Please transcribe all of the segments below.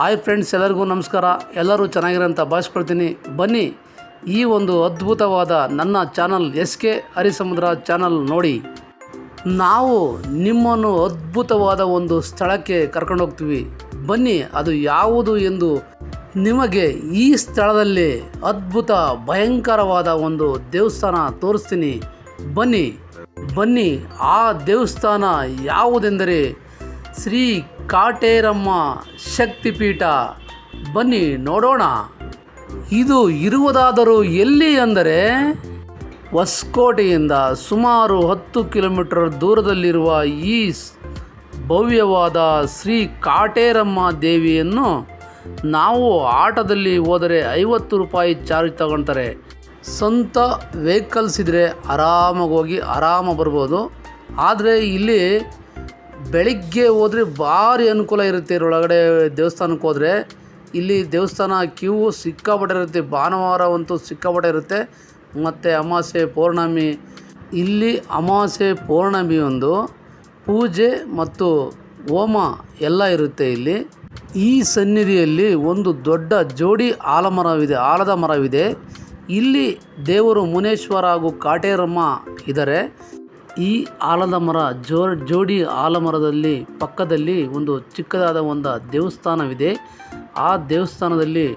Hi friends, ಎಲ್ಲರಿಗೂ ನಮಸ್ಕಾರ. ಎಲ್ಲರೂ ಚೆನ್ನಾಗಿರೋಂಥ ಭಾವಿಸ್ಕೊಳ್ತೀನಿ ಬನ್ನಿ ಈ ಒಂದು ಅದ್ಭುತವಾದ ನನ್ನ channel S K Harisamudra channel ನೋಡಿ. ನಾವು ನಿಮ್ಮನ್ನು ಅದ್ಭುತವಾದ ಒಂದು ಸ್ಥಳಕ್ಕೆ ಕರ್ಕೊಂಡು ಹೋಗ್ತೀವಿ. ಬನ್ನಿ, ಅದು ಯಾವುದು ಎಂದು ನಿಮಗೆ ಈ ಸ್ಥಳದಲ್ಲಿ ಅದ್ಭುತ, ಭಯಂಕರವಾದ ಒಂದು ದೇವಸ್ಥಾನ ತೋರಿಸ್ತೀನಿ. ಬನ್ನಿ ಬನ್ನಿ, ಆ ದೇವಸ್ಥಾನ ಯಾವುದೆಂದರೆ ಶ್ರೀ ಕಾಟೇರಮ್ಮ ಶಕ್ತಿಪೀಠ. ಬನ್ನಿ ನೋಡೋಣ. ಇದು ಇರುವುದಾದರೂ ಎಲ್ಲಿ ಅಂದರೆ ಹೊಸಕೋಟೆಯಿಂದ ಸುಮಾರು ಹತ್ತು ಕಿಲೋಮೀಟರ್ ದೂರದಲ್ಲಿರುವ ಈ ಭವ್ಯವಾದ ಶ್ರೀ ಕಾಟೇರಮ್ಮ ದೇವಿಯನ್ನು ನಾವು ಆಟದಲ್ಲಿ ಹೋದರೆ ಐವತ್ತು ರೂಪಾಯಿ ಚಾರ್ಜ್ ತಗೊಳ್ತಾರೆ. ಸ್ವಂತ ವೆಹಿಕಲ್ಸ್ ಇದ್ದರೆ ಆರಾಮಾಗಿ ಹೋಗಿ ಆರಾಮ ಬರ್ಬೋದು. ಆದರೆ ಇಲ್ಲಿ ಬೆಳಿಗ್ಗೆ ಹೋದರೆ ಭಾರಿ ಅನುಕೂಲ ಇರುತ್ತೆ. ಇದರೊಳಗಡೆ ದೇವಸ್ಥಾನಕ್ಕೆ ಹೋದರೆ ಇಲ್ಲಿ ದೇವಸ್ಥಾನ ಕ್ಯೂ ಸಿಕ್ಕಾಪಟ್ಟೆ ಇರುತ್ತೆ. ಭಾನುವಾರ ಅಂತೂ ಸಿಕ್ಕಾಪಟ್ಟೆ ಇರುತ್ತೆ. ಮತ್ತು ಅಮಾವಾಸ್ಯೆ ಪೌರ್ಣಮಿ. ಇಲ್ಲಿ ಅಮಾವಾಸ್ಯೆ ಪೌರ್ಣಮಿ ಒಂದು, ಪೂಜೆ ಮತ್ತು ಹೋಮ ಎಲ್ಲ ಇರುತ್ತೆ ಇಲ್ಲಿ. ಈ ಸನ್ನಿಧಿಯಲ್ಲಿ ಒಂದು ದೊಡ್ಡ ಜೋಡಿ ಆಲಮರವಿದೆ, ಆಲದ ಮರವಿದೆ. ಇಲ್ಲಿ ದೇವರು ಮುನೇಶ್ವರ ಹಾಗೂ ಕಾಟೇರಮ್ಮ ಇದ್ದಾರೆ ಈ ಆಲದ ಮರ ಜೋ ಜೋಡಿ ಆಲಮರದಲ್ಲಿ ಪಕ್ಕದಲ್ಲಿ ಒಂದು ಚಿಕ್ಕದಾದ ಒಂದು ದೇವಸ್ಥಾನವಿದೆ. ಆ ದೇವಸ್ಥಾನದಲ್ಲಿ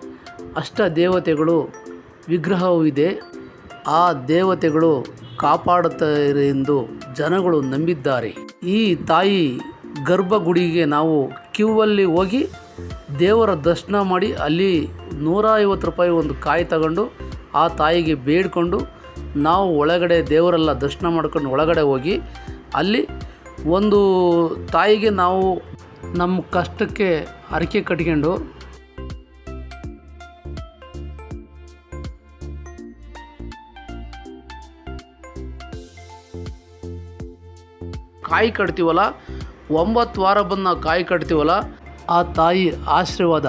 ಅಷ್ಟ ದೇವತೆಗಳು ವಿಗ್ರಹವೂ ಇದೆ. ಆ ದೇವತೆಗಳು ಕಾಪಾಡುತ್ತಾರೆ ಎಂದು ಜನಗಳು ನಂಬಿದ್ದಾರೆ. ಈ ತಾಯಿ ಗರ್ಭಗುಡಿಗೆ ನಾವು ಕ್ಯೂವಲ್ಲಿ ಹೋಗಿ ದೇವರ ದರ್ಶನ ಮಾಡಿ ಅಲ್ಲಿ ನೂರ ಐವತ್ತು ರೂಪಾಯಿ ಒಂದು ಕಾಯಿ ತಗೊಂಡು ಆ ತಾಯಿಗೆ ಬೇಡಿಕೊಂಡು ನಾವು ಒಳಗಡೆ ದೇವರೆಲ್ಲ ದರ್ಶನ ಮಾಡ್ಕೊಂಡು ಒಳಗಡೆ ಹೋಗಿ ಅಲ್ಲಿ ಒಂದು ತಾಯಿಗೆ ನಾವು ನಮ್ಮ ಕಷ್ಟಕ್ಕೆ ಹರಕೆ ಕಟ್ಕೊಂಡು ಕಾಯಿ ಕಟ್ತೀವಲ್ಲ, ಒಂಬತ್ತು ವಾರ ಬಂದು ನಾವು ಕಾಯಿ ಕಟ್ತೀವಲ್ಲ, ಆ ತಾಯಿ ಆಶೀರ್ವಾದ.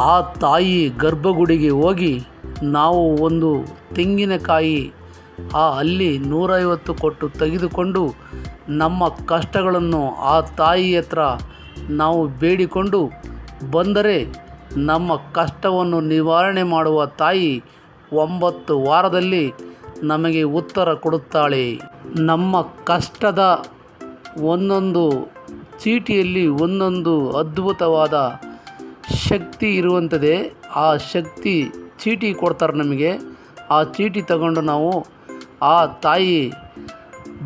ಆ ತಾಯಿ ಗರ್ಭಗುಡಿಗೆ ಹೋಗಿ ನಾವು ಒಂದು ತೆಂಗಿನಕಾಯಿ ಆ ಅಲ್ಲಿ ನೂರೈವತ್ತು ಕೊಟ್ಟು ತೆಗೆದುಕೊಂಡು ನಮ್ಮ ಕಷ್ಟಗಳನ್ನು ಆ ತಾಯಿ ಹತ್ರ ನಾವು ಬೇಡಿಕೊಂಡು ಬಂದರೆ ನಮ್ಮ ಕಷ್ಟವನ್ನು ನಿವಾರಣೆ ಮಾಡುವ ತಾಯಿ ಒಂಬತ್ತು ವಾರದಲ್ಲಿ ನಮಗೆ ಉತ್ತರ ಕೊಡುತ್ತಾಳೆ. ನಮ್ಮ ಕಷ್ಟದ ಒಂದೊಂದು ಚೀಟಿಯಲ್ಲಿ ಒಂದೊಂದು ಅದ್ಭುತವಾದ ಶಕ್ತಿ ಇರುವಂಥದ್ದೇ ಆ ಶಕ್ತಿ ಚೀಟಿ ಕೊಡ್ತಾರೆ ನಮಗೆ. ಆ ಚೀಟಿ ತಗೊಂಡು ನಾವು ಆ ತಾಯಿ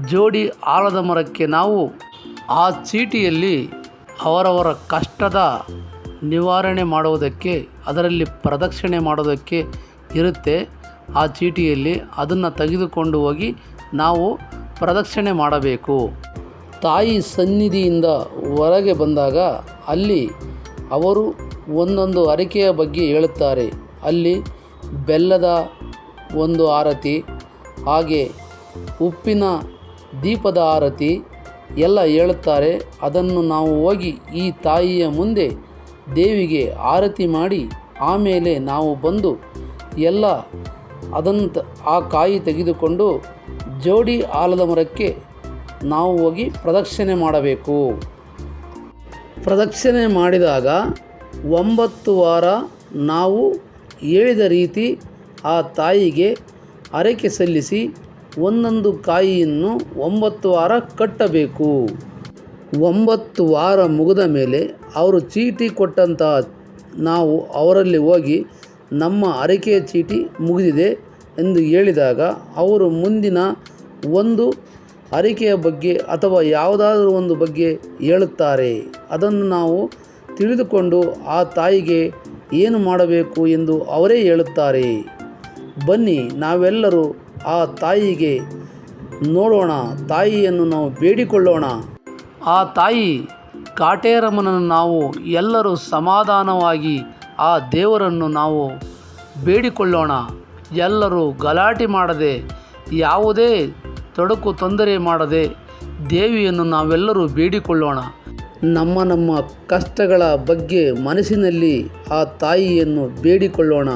ಜೋಡಿ ಆಲದ ಮರಕ್ಕೆ ನಾವು ಆ ಚೀಟಿಯಲ್ಲಿ ಅವರವರ ಕಷ್ಟದ ನಿವಾರಣೆ ಮಾಡುವುದಕ್ಕೆ, ಅದರಲ್ಲಿ ಪ್ರದಕ್ಷಿಣೆ ಮಾಡೋದಕ್ಕೆ ಇರುತ್ತೆ. ಆ ಚೀಟಿಯಲ್ಲಿ ಅದನ್ನು ತೆಗೆದುಕೊಂಡು ಹೋಗಿ ನಾವು ಪ್ರದಕ್ಷಿಣೆ ಮಾಡಬೇಕು. ತಾಯಿ ಸನ್ನಿಧಿಯಿಂದ ಹೊರಗೆ ಬಂದಾಗ ಅಲ್ಲಿ ಅವರು ಒಂದೊಂದು ಅರಿಕೆಯ ಬಗ್ಗೆ ಹೇಳುತ್ತಾರೆ. ಅಲ್ಲಿ ಬೆಲ್ಲದ ಒಂದು ಆರತಿ ಹಾಗೆ ಉಪ್ಪಿನ ದೀಪದ ಆರತಿ ಎಲ್ಲ ಹೇಳುತ್ತಾರೆ. ಅದನ್ನು ನಾವು ಹೋಗಿ ಈ ತಾಯಿಯ ಮುಂದೆ ದೇವಿಗೆ ಆರತಿ ಮಾಡಿ ಆಮೇಲೆ ನಾವು ಬಂದು ಎಲ್ಲ ಅದನ್ನು ತ- ಆ ಕಾಯಿ ತೆಗೆದುಕೊಂಡು ಜೋಡಿ ಆಲದ ಮರಕ್ಕೆ ನಾವು ಹೋಗಿ ಪ್ರದಕ್ಷಿಣೆ ಮಾಡಬೇಕು. ಪ್ರದಕ್ಷಿಣೆ ಮಾಡಿದಾಗ ಒಂಬತ್ತು ವಾರ ನಾವು ಹೇಳಿದ ರೀತಿ ಆ ತಾಯಿಗೆ ಹರಕೆ ಸಲ್ಲಿಸಿ ಒಂದೊಂದು ಕಾಯಿಯನ್ನು ಒಂಬತ್ತು ವಾರ ಕಟ್ಟಬೇಕು. ಒಂಬತ್ತು ವಾರ ಮುಗಿದ ಮೇಲೆ ಅವರು ಚೀಟಿ ಕೊಟ್ಟಂತಹ ನಾವು ಅವರಲ್ಲಿ ಹೋಗಿ ನಮ್ಮ ಹರಕೆಯ ಚೀಟಿ ಮುಗಿದಿದೆ ಎಂದು ಹೇಳಿದಾಗ ಅವರು ಮುಂದಿನ ಒಂದು ಹರಕೆಯ ಬಗ್ಗೆ ಅಥವಾ ಯಾವುದಾದ್ರೂ ಒಂದು ಬಗ್ಗೆ ಹೇಳುತ್ತಾರೆ. ಅದನ್ನು ನಾವು ತಿಳಿದುಕೊಂಡು ಆ ತಾಯಿಗೆ ಏನು ಮಾಡಬೇಕು ಎಂದು ಅವರೇ ಹೇಳುತ್ತಾರೆ. ಬನ್ನಿ, ನಾವೆಲ್ಲರೂ ಆ ತಾಯಿಗೆ ನೋಡೋಣ, ತಾಯಿಯನ್ನು ನಾವು ಬೇಡಿಕೊಳ್ಳೋಣ. ಆ ತಾಯಿ ಕಾಟೇರಮ್ಮನನ್ನು ನಾವು ಎಲ್ಲರೂ ಸಮಾಧಾನವಾಗಿ ಆ ದೇವರನ್ನು ನಾವು ಬೇಡಿಕೊಳ್ಳೋಣ. ಎಲ್ಲರೂ ಗಲಾಟೆ ಮಾಡದೆ, ಯಾವುದೇ ತೊಡಕು ತೊಂದರೆ ಮಾಡದೆ ದೇವಿಯನ್ನು ನಾವೆಲ್ಲರೂ ಬೇಡಿಕೊಳ್ಳೋಣ. ನಮ್ಮ ನಮ್ಮ ಕಷ್ಟಗಳ ಬಗ್ಗೆ ಮನಸ್ಸಿನಲ್ಲಿ ಆ ತಾಯಿಯನ್ನು ಬೇಡಿಕೊಳ್ಳೋಣ.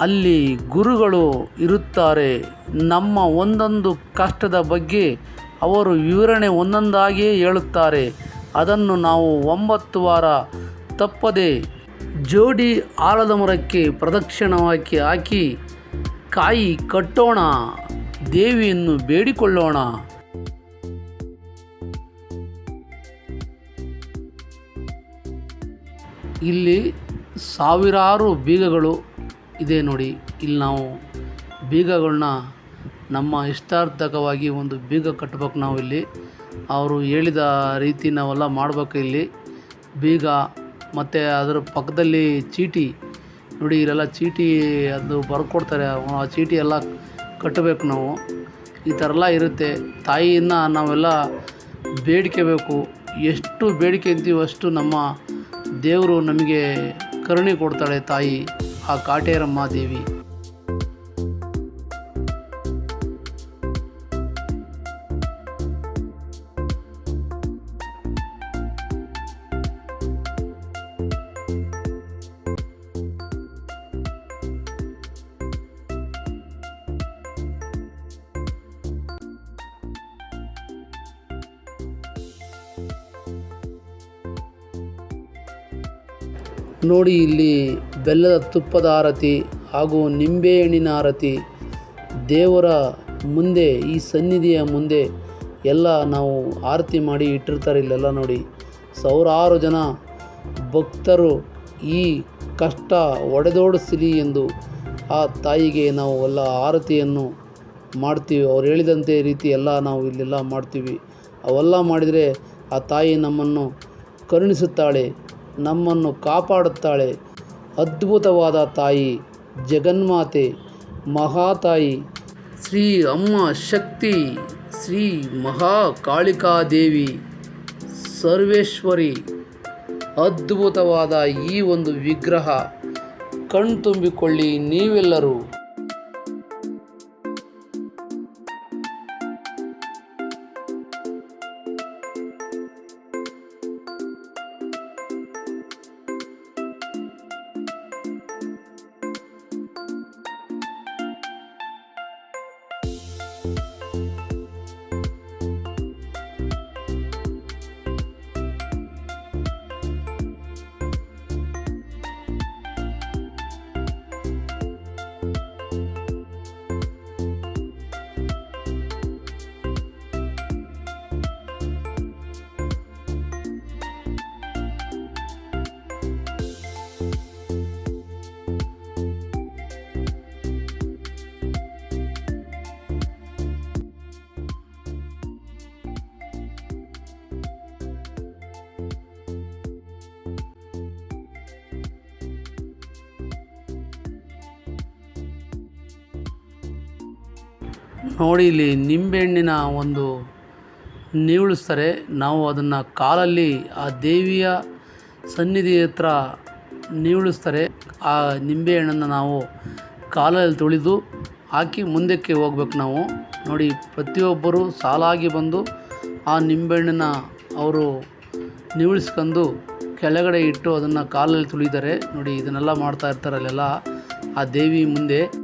ಅಲ್ಲಿ ಗುರುಗಳು ಇರುತ್ತಾರೆ. ನಮ್ಮ ಒಂದೊಂದು ಕಷ್ಟದ ಬಗ್ಗೆ ಅವರು ವಿವರಣೆ ಒಂದೊಂದಾಗಿಯೇ ಹೇಳುತ್ತಾರೆ. ಅದನ್ನು ನಾವು ಒಂಬತ್ತು ವಾರ ತಪ್ಪದೆ ಜೋಡಿ ಆಲದ ಮರಕ್ಕೆ ಪ್ರದಕ್ಷಿಣವಾಗಿ ಹಾಕಿ ಕಾಯಿ ಕಟ್ಟೋಣ. ದೇವಿಯನ್ನು ಬೇಡಿಕೊಳ್ಳೋಣ. ಇಲ್ಲಿ ಸಾವಿರಾರು ಬೀಗಗಳು ಇದೆ ನೋಡಿ. ಇಲ್ಲಿ ನಾವು ಬೀಗಗಳನ್ನ ನಮ್ಮ ಇಷ್ಟಾರ್ಥಕವಾಗಿ ಒಂದು ಬೀಗ ಕಟ್ಬೇಕು ನಾವು ಇಲ್ಲಿ. ಅವರು ಹೇಳಿದ ರೀತಿ ನಾವೆಲ್ಲ ಮಾಡಬೇಕು ಇಲ್ಲಿ. ಬೀಗ ಮತ್ತು ಅದರ ಪಕ್ಕದಲ್ಲಿ ಚೀಟಿ ನೋಡಿ, ಇಲ್ಲೆಲ್ಲ ಚೀಟಿ ಅದು ಬರ್ಕೊಡ್ತಾರೆ. ಆ ಚೀಟಿ ಎಲ್ಲ ಕಟ್ಟಬೇಕು ನಾವು. ಈ ಥರ ಎಲ್ಲ ಇರುತ್ತೆ. ತಾಯಿಯನ್ನು ನಾವೆಲ್ಲ ಬೇಡಿಕೆಬೇಕು ಎಷ್ಟು ಬೇಡಿಕೆ ಅಂತೀವೋ ಅಷ್ಟು ನಮ್ಮ ದೇವರು ನಮಗೆ ಕರುಣೆ ಕೊಡ್ತಾಳೆ ತಾಯಿ ಆ ಕಾಟೇರಮ್ಮ ದೇವಿ. ನೋಡಿ ಇಲ್ಲಿ ಬೆಲ್ಲದ ತುಪ್ಪದ ಆರತಿ ಹಾಗೂ ನಿಂಬೆಹಣ್ಣಿನ ಆರತಿ. ದೇವರ ಮುಂದೆ, ಈ ಸನ್ನಿಧಿಯ ಮುಂದೆ ಎಲ್ಲ ನಾವು ಆರತಿ ಮಾಡಿ ಇಟ್ಟಿರ್ತಾರೆ ಇಲ್ಲೆಲ್ಲ ನೋಡಿ. ಸಾವಿರಾರು ಜನ ಭಕ್ತರು ಈ ಕಷ್ಟ ಒಡೆದೋಡಿಸಲಿ ಎಂದು ಆ ತಾಯಿಗೆ ನಾವು ಎಲ್ಲ ಆರತಿಯನ್ನು ಮಾಡ್ತೀವಿ. ಅವ್ರು ಹೇಳಿದಂತೆ ರೀತಿ ಎಲ್ಲ ನಾವು ಇಲ್ಲೆಲ್ಲ ಮಾಡ್ತೀವಿ. ಅವೆಲ್ಲ ಮಾಡಿದರೆ ಆ ತಾಯಿ ನಮ್ಮನ್ನು ಕರುಣಿಸುತ್ತಾಳೆ. ನಮ್ಮನ್ನು ಕಾಪಾಡುತ್ತಾಳೆ. ಅದ್ಭುತವಾದ ತಾಯಿ, ಜಗನ್ಮಾತೆ, ಮಹಾತಾಯಿ. ಶ್ರೀ ಅಮ್ಮ ಶಕ್ತಿ, ಶ್ರೀ ಮಹಾಕಾಳಿಕಾದೇವಿ, ಸರ್ವೇಶ್ವರಿ. ಅದ್ಭುತವಾದ ಈ ಒಂದು ವಿಗ್ರಹ. ಕಣ್ತುಂಬಿಕೊಳ್ಳಿ ನೀವೆಲ್ಲರೂ. ನೋಡಿ ಇಲ್ಲಿ ನಿಂಬೆಹಣ್ಣಿನ ಒಂದು ನೀವುಳಿಸ್ತಾರೆ. ನಾವು ಅದನ್ನು ಕಾಲಲ್ಲಿ ಆ ದೇವಿಯ ಸನ್ನಿಧಿ ಹತ್ರ ನೀವುಳಿಸ್ತಾರೆ. ಆ ನಿಂಬೆಹಣ್ಣನ್ನು ನಾವು ಕಾಲಲ್ಲಿ ತುಳಿದು ಹಾಕಿ ಮುಂದಕ್ಕೆ ಹೋಗ್ಬೇಕು ನಾವು. ನೋಡಿ, ಪ್ರತಿಯೊಬ್ಬರು ಸಾಲಾಗಿ ಬಂದು ಆ ನಿಂಬೆಹಣ್ಣನ್ನು ಅವರು ನೀವುಳಿಸ್ಕೊಂಡು ಕೆಳಗಡೆ ಇಟ್ಟು ಅದನ್ನು ಕಾಲಲ್ಲಿ ತುಳಿದಾರೆ, ನೋಡಿ ಇದನ್ನೆಲ್ಲ ಮಾಡ್ತಾ ಇರ್ತಾರೆ ಅಲ್ಲೆಲ್ಲ ಆ ದೇವಿ ಮುಂದೆ.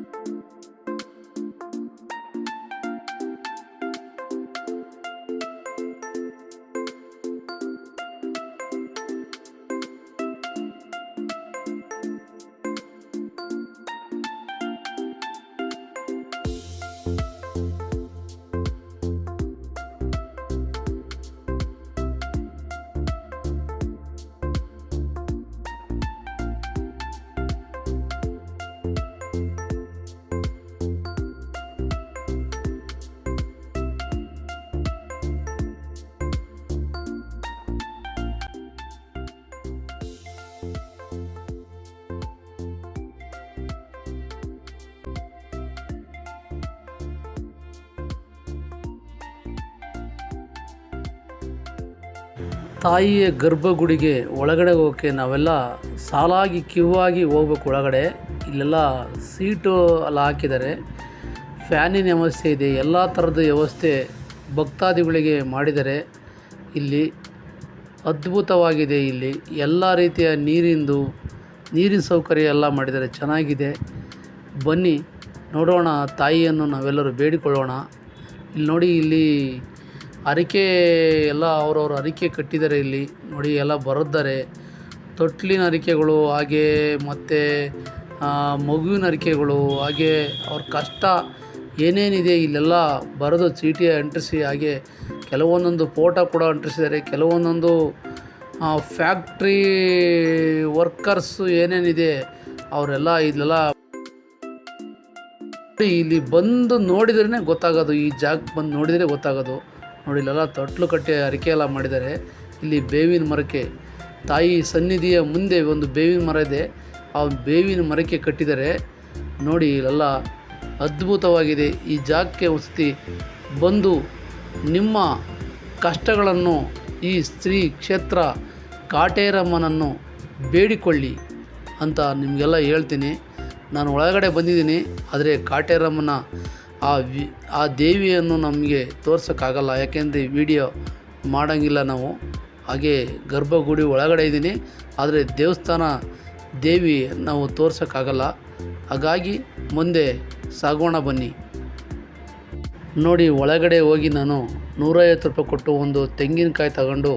ತಾಯಿಯ ಗರ್ಭಗುಡಿಗೆ ಒಳಗಡೆ ಹೋಗೋಕ್ಕೆ ನಾವೆಲ್ಲ ಸಾಲಾಗಿ ಕ್ಯೂ ಆಗಿ ಹೋಗ್ಬೇಕು ಒಳಗಡೆ. ಇಲ್ಲೆಲ್ಲ ಸೀಟು ಎಲ್ಲ ಹಾಕಿದ್ದಾರೆ. ಫ್ಯಾನಿನ ವ್ಯವಸ್ಥೆ ಇದೆ. ಎಲ್ಲ ಥರದ ವ್ಯವಸ್ಥೆ ಭಕ್ತಾದಿಗಳಿಗೆ ಮಾಡಿದ್ದಾರೆ. ಇಲ್ಲಿ ಅದ್ಭುತವಾಗಿದೆ ಇಲ್ಲಿ. ಎಲ್ಲ ರೀತಿಯ ನೀರಿಂದು, ನೀರಿನ ಸೌಕರ್ಯ ಎಲ್ಲ ಮಾಡಿದ್ದಾರೆ. ಚೆನ್ನಾಗಿದೆ. ಬನ್ನಿ, ನೋಡೋಣ ತಾಯಿಯನ್ನು ನಾವೆಲ್ಲರೂ ಬೇಡಿಕೊಳ್ಳೋಣ. ಇಲ್ಲಿ ನೋಡಿ, ಇಲ್ಲಿ ಹರಕೆ ಎಲ್ಲ ಅವ್ರವ್ರ ಅರಿಕೆ ಕಟ್ಟಿದ್ದಾರೆ ಇಲ್ಲಿ. ನೋಡಿ, ಎಲ್ಲ ಬರುತ್ತಾರೆ ತೊಟ್ಲಿನ ಅರಿಕೆಗಳು, ಹಾಗೆ ಮತ್ತು ಮಗುವಿನ ಅರಿಕೆಗಳು, ಹಾಗೆ ಅವ್ರ ಕಷ್ಟ ಏನೇನಿದೆ ಇಲ್ಲೆಲ್ಲ ಬರೆದು ಚೀಟಿ ಅಂಟಿಸಿ, ಹಾಗೆ ಕೆಲವೊಂದೊಂದು ಫೋಟೋ ಕೂಡ ಅಂಟಿಸಿದ್ದಾರೆ. ಕೆಲವೊಂದೊಂದು ಫ್ಯಾಕ್ಟ್ರಿ ವರ್ಕರ್ಸು ಏನೇನಿದೆ ಅವರೆಲ್ಲ ಇಲ್ಲೆಲ್ಲ ಇಲ್ಲಿ ಬಂದು ನೋಡಿದ್ರೇ ಗೊತ್ತಾಗೋದು. ಈ ಜಾಗಕ್ಕೆ ಬಂದು ನೋಡಿದರೆ ಗೊತ್ತಾಗೋದು. ನೋಡಿ ಇಲ್ಲೆಲ್ಲ ತೊಟ್ಲು ಕಟ್ಟಿ ಅರಿಕೆ ಎಲ್ಲ ಮಾಡಿದ್ದಾರೆ. ಇಲ್ಲಿ ಬೇವಿನ ಮರಕ್ಕೆ, ತಾಯಿ ಸನ್ನಿಧಿಯ ಮುಂದೆ ಒಂದು ಬೇವಿನ ಮರ ಇದೆ. ಆ ಬೇವಿನ ಮರಕ್ಕೆ ಕಟ್ಟಿದ್ದಾರೆ. ನೋಡಿ ಇಲ್ಲೆಲ್ಲ ಅದ್ಭುತವಾಗಿದೆ. ಈ ಜಾಗಕ್ಕೆ ವಸತಿ ಬಂದು ನಿಮ್ಮ ಕಷ್ಟಗಳನ್ನು ಈ ಸ್ತ್ರೀ ಕ್ಷೇತ್ರ ಕಾಟೇರಮ್ಮನನ್ನು ಬೇಡಿಕೊಳ್ಳಿ ಅಂತ ನಿಮಗೆಲ್ಲ ಹೇಳ್ತೀನಿ. ನಾನು ಒಳಗಡೆ ಬಂದಿದ್ದೀನಿ, ಆದರೆ ಕಾಟೇರಮ್ಮನ ಆ ವಿ, ಆ ದೇವಿಯನ್ನು ನಮಗೆ ತೋರ್ಸೋಕ್ಕಾಗಲ್ಲ, ಯಾಕೆಂದರೆ ವಿಡಿಯೋ ಮಾಡೋಂಗಿಲ್ಲ ನಾವು. ಹಾಗೆ ಗರ್ಭಗುಡಿ ಒಳಗಡೆ ಇದ್ದೀನಿ, ಆದರೆ ದೇವಸ್ಥಾನ ದೇವಿ ನಾವು ತೋರ್ಸೋಕ್ಕಾಗಲ್ಲ. ಹಾಗಾಗಿ ಮುಂದೆ ಸಾಗೋಣ ಬನ್ನಿ. ನೋಡಿ, ಒಳಗಡೆ ಹೋಗಿ ನಾನು ನೂರೈವತ್ತು ರೂಪಾಯಿ ಕೊಟ್ಟು ಒಂದು ತೆಂಗಿನಕಾಯಿ ತಗೊಂಡು,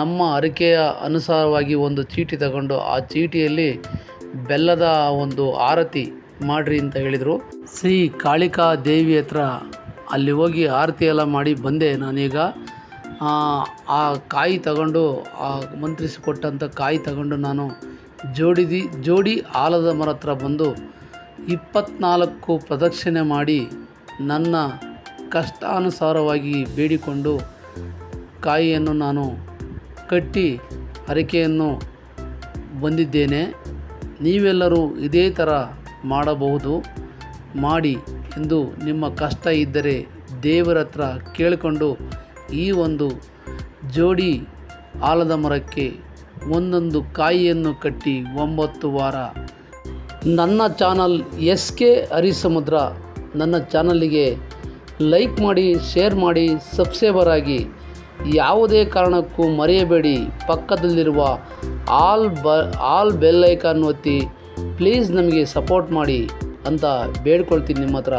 ನಮ್ಮ ಅರಿಕೆಯ ಅನುಸಾರವಾಗಿ ಒಂದು ಚೀಟಿ ತಗೊಂಡು, ಆ ಚೀಟಿಯಲ್ಲಿ ಬೆಲ್ಲದ ಒಂದು ಆರತಿ ಮಾಡಿರಿ ಅಂತ ಹೇಳಿದರು. ಶ್ರೀ ಕಾಳಿಕಾ ದೇವಿ ಹತ್ರ ಅಲ್ಲಿ ಹೋಗಿ ಆರತಿ ಎಲ್ಲ ಮಾಡಿ ಬಂದೆ ನಾನೀಗ. ಆ, ಕಾಯಿ ತಗೊಂಡು ಆ ಮಂತ್ರಿಸಿಕೊಟ್ಟಂಥ ಕಾಯಿ ತಗೊಂಡು ನಾನು ಜೋಡಿದಿ ಜೋಡಿ ಆಲದ ಮರ ಹತ್ರ ಬಂದು ಇಪ್ಪತ್ನಾಲ್ಕು ಪ್ರದಕ್ಷಿಣೆ ಮಾಡಿ ನನ್ನ ಕಷ್ಟಾನುಸಾರವಾಗಿ ಬೇಡಿಕೊಂಡು ಕಾಯಿಯನ್ನು ನಾನು ಕಟ್ಟಿ ಹರಕೆಯನ್ನು ಬಂದಿದ್ದೇನೆ. ನೀವೆಲ್ಲರೂ ಇದೇ ಥರ ಮಾಡಬಹುದು? ಮಾಡಿ ಎಂದು ನಿಮ್ಮ ಕಷ್ಟ ಇದ್ದರೆ ದೇವರ ಹತ್ರ ಕೇಳಿಕೊಂಡು ಈ ಒಂದು ಜೋಡಿ ಆಲದ ಮರಕ್ಕೆ ಒಂದೊಂದು ಕಾಯಿಯನ್ನು ಕಟ್ಟಿ ಒಂಬತ್ತು ವಾರ. ನನ್ನ ಚಾನಲ್ ಎಸ್ ಕೆ ಹರಿಸಮುದ್ರ. ನನ್ನ ಚಾನಲ್ಲಿಗೆ ಲೈಕ್ ಮಾಡಿ, ಶೇರ್ ಮಾಡಿ, ಸಬ್ಸ್ಕ್ರೈಬರ್ ಆಗಿ. ಯಾವುದೇ ಕಾರಣಕ್ಕೂ ಮರೆಯಬೇಡಿ. ಪಕ್ಕದಲ್ಲಿರುವ ಆಲ್ ಬ, ಆಲ್ ಬೆಲ್ ಐಕಾನ್ ಒತ್ತಿ ಪ್ಲೀಸ್ ನಮಗೆ ಸಪೋರ್ಟ್ ಮಾಡಿ ಅಂತ ಬೇಡ್ಕೊಳ್ತೀನಿ ನಿಮ್ಮ ಹತ್ರ.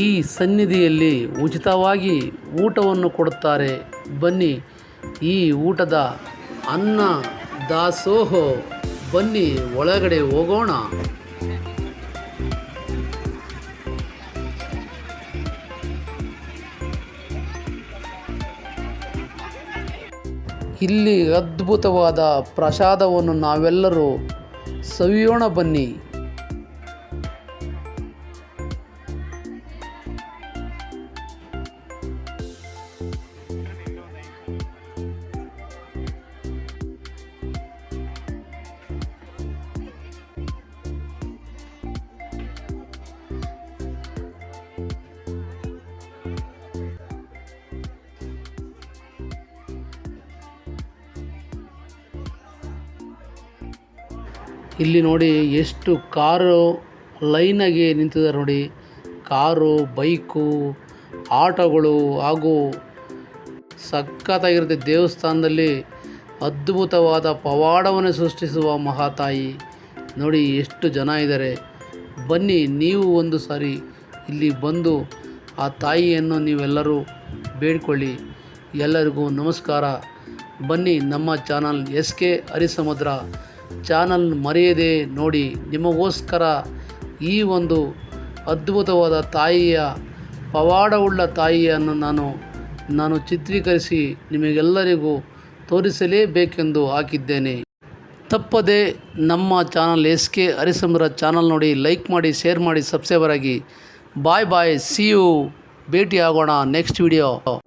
ಈ ಸನ್ನಿಧಿಯಲ್ಲಿ ಉಚಿತವಾಗಿ ಊಟವನ್ನು ಕೊಡುತ್ತಾರೆ. ಬನ್ನಿ, ಈ ಊಟದ ಅನ್ನ ದಾಸೋಹ ಬನ್ನಿ, ಒಳಗಡೆ ಹೋಗೋಣ. ಇಲ್ಲಿ ಅದ್ಭುತವಾದ ಪ್ರಸಾದವನ್ನು ನಾವೆಲ್ಲರೂ ಸವಿಯೋಣ ಬನ್ನಿ. ಇಲ್ಲಿ ನೋಡಿ ಎಷ್ಟು ಕಾರು ಲೈನಾಗಿ ನಿಂತಿದ್ದಾರೆ ನೋಡಿ. ಕಾರು, ಬೈಕು, ಆಟೋಗಳು ಹಾಗೂ ಸಖತ್ತಾಗಿರುತ್ತೆ ದೇವಸ್ಥಾನದಲ್ಲಿ ಅದ್ಭುತವಾದ ಪವಾಡವನ್ನು ಸೃಷ್ಟಿಸುವ ಮಹಾತಾಯಿ. ನೋಡಿ ಎಷ್ಟು ಜನ ಇದ್ದಾರೆ. ಬನ್ನಿ, ನೀವು ಒಂದು ಸಾರಿ ಇಲ್ಲಿ ಬಂದು ಆ ತಾಯಿಯನ್ನು ನೀವೆಲ್ಲರೂ ಬೇಡ್ಕೊಳ್ಳಿ. ಎಲ್ಲರಿಗೂ ನಮಸ್ಕಾರ. ಬನ್ನಿ, ನಮ್ಮ channel S K Harisamudra. Channel ಮರೆಯದೆ ನೋಡಿ ನಿಮಗೋಸ್ಕರ ಈ ಒಂದು ಅದ್ಭುತವಾದ ತಾಯಿಯ ಪವಾಡವುಳ್ಳ ತಾಯಿಯನ್ನು ನಾನು ನಾನು ಚಿತ್ರೀಕರಿಸಿ ನಿಮಗೆಲ್ಲರಿಗೂ ತೋರಿಸಲೇಬೇಕೆಂದು ಹಾಕಿದ್ದೇನೆ. ತಪ್ಪದೆ ನಮ್ಮ channel S K Harisamudra channel ನೋಡಿ ಲೈಕ್ ಮಾಡಿ, ಶೇರ್ ಮಾಡಿ, ಸಬ್ಸ್ಕ್ರೈಬರ್ ಆಗಿ. Bye bye, see you. ಭೇಟಿ ನೆಕ್ಸ್ಟ್ ವಿಡಿಯೋ.